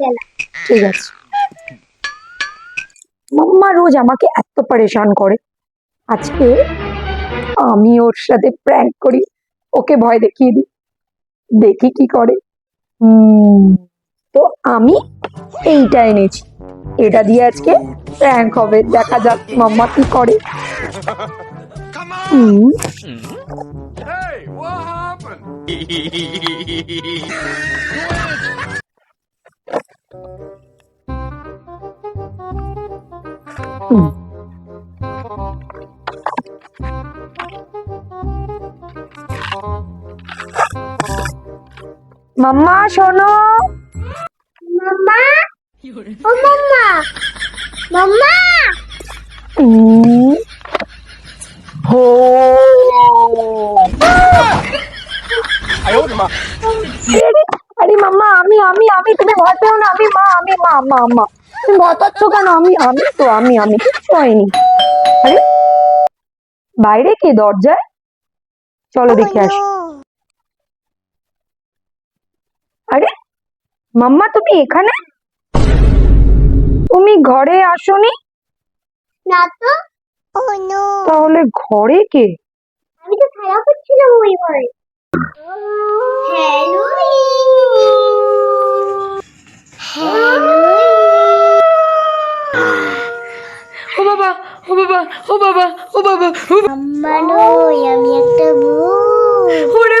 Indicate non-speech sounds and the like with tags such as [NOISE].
গেলাম ঠিক আছে। মাম্মা রোজ আমাকে এত পরেশান করে। আজকে আমি ওর সাথে প্র্যাঙ্ক করি ওকে ভয় দেখিয়ে দিই। দেখি কি করে। হুম, তো আমি এইটা এনেছি। এটা দিয়ে আজকে প্র্যাঙ্ক হবে। দেখা যাক মাম্মা কি করে। হুম, Hey, what happened? [LAUGHS] মাম্মা শোনো। মাম্মা? ও মাম্মা। মাম্মা। হো। আরে আরে মাম্মা আমি আমি আমি তুমি ভয় পেও না আমি মা। আমি মা মা মা তুমি ভয় পাচ্ছ কেন? আমি আমি তো আমি আমি কিচ্ছু হয়নি। আরে বাইরে কে দরজায়? চলো দেখে আসি। আরে মাম্মা তুমি এখানে? তুমি ঘরে আসোনি? না তো। তাহলে ঘরে কে? আমি তো খেলা করছিলাম ওই ঘরে হ্যালো ও বাবা ও বাবা ও বাবা আমি একটা ওরে